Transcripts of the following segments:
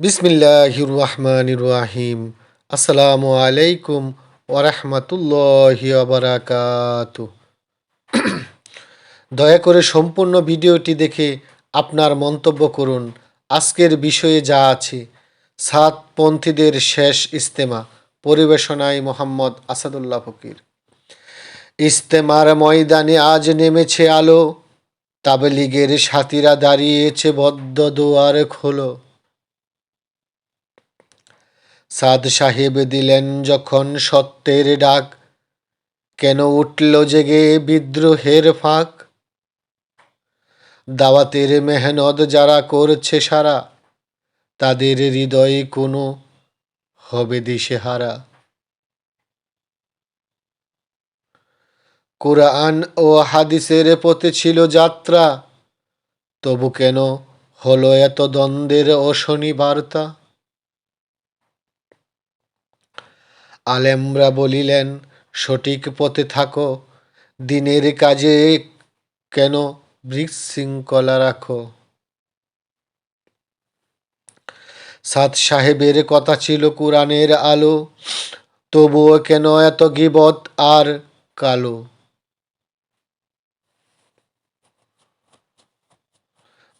বিসমিল্লাহির রহমানির রাহিম আসসালামু আলাইকুম ওরহমতুল্লাহি বারাকাত দয়া করে সম্পূর্ণ ভিডিওটি দেখে আপনার মন্তব্য করুন। আজকের বিষয়ে যা আছে সাতপন্থীদের শেষ ইস্তেমা, পরিবেশনায় মোহাম্মদ আসাদুল্লাহ ফকির। ইস্তেমার ময়দানে আজ নেমেছে আলো, তাবলিগের সাথীরা দাঁড়িয়েছে বদ্ধ দুয়ার খোলো। সাদ সাহেব দিলেন যখন সত্যের ডাক। কেন উঠল জেগে বিদ্রোহের ফাঁক? দাওয়াতের মেহনত যারা করছে সারা, তাদের হৃদয়ে কোনো হবে দিশেহারা। কোরআন ও হাদিসের পথে ছিল যাত্রা, তবু কেন হলো এত দ্বন্দ্বের অশনি শনিবার্তা আলেমরা বলিলেন, সঠিক পথে থাকো, দিনের কাজে কেন বিশৃঙ্খলা রাখো? সাত সাহেবের কথা ছিল কোরআনের আলো, তবুও কেন এত গিবত আর কালো?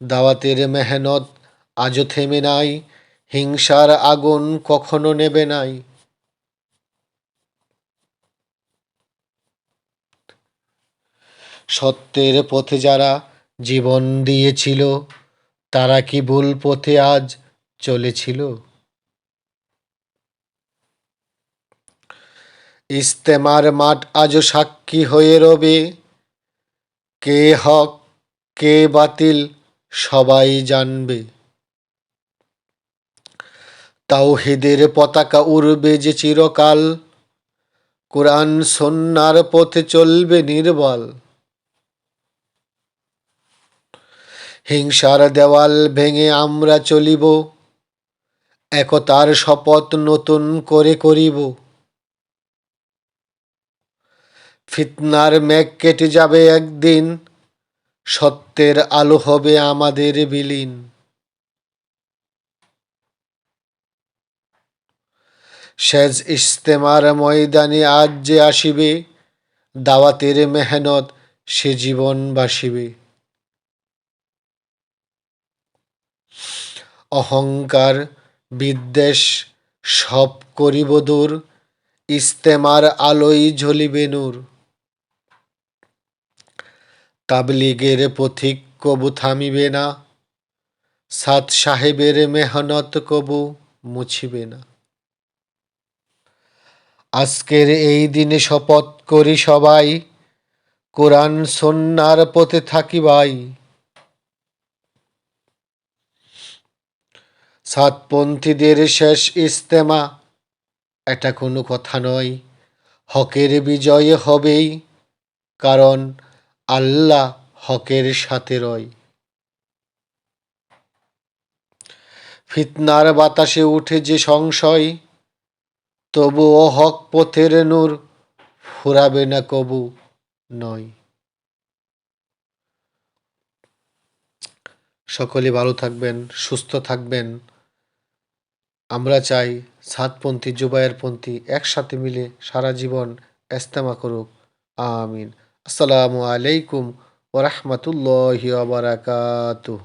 দাওয়াতের মেহনত আজও থেমে নাই, হিংসার আগুন কখনো নেবে নাই। সত্যের পথে যারা জীবন দিয়েছিল, তারা কি ভুল পথে আজ চলেছিল? ইস্তেমার মাঠ আজও সাক্ষী হয়ে রবে। কে হক, কে বাতিল, সবাই জানবে। তাওহিদের পতাকা উড়বে যে চিরকাল। কোরআন সন্ন্যার পথে চলবে নির্বল। হিংসার দেওয়াল ভেঙে আমরা চলিব। একতার শপথ নতুন করে করিব। ফিতনার মেঘ কেটে যাবে একদিন, সত্যের আলো হবে আমাদের বিলীন। সেজ ইস্তেমার ময়দানে আজ যে আসিবে, দাওয়াতের মেহনত সে জীবন বাসিবে। অহংকার বিদ্বেষ সব করিব দূর, ইস্তেমার আলোই ঝলিবে নূর। তাবলিগের পথিক কবু থামিবে না সাত সাহেবের মেহনত কবু মুছিবে না। আজকের এই দিনে শপথ করি সবাই, কোরআন সন্ন্যার পথে থাকিবাই। সাতপন্থীদের শেষ ইস্তেমা এটা কোনো কথা নয়। হকের বিজয় হবেই, কারণ আল্লাহ হকের সাথে রয়। ফিতনার বাতাসে উঠে যে সংশয়, তবুও হক পথের নূর ফুরাবে না কবু নয়। সকলে ভালো থাকবেন, সুস্থ থাকবেন। আমরা চাই সাতপন্থী জুবায়েরপন্থী একসাথে মিলে সারা জীবন এস্তেমা করুক। আমিন। আসসালামু আলাইকুম ওরহমতুল্লাহ বারাকাতুহ।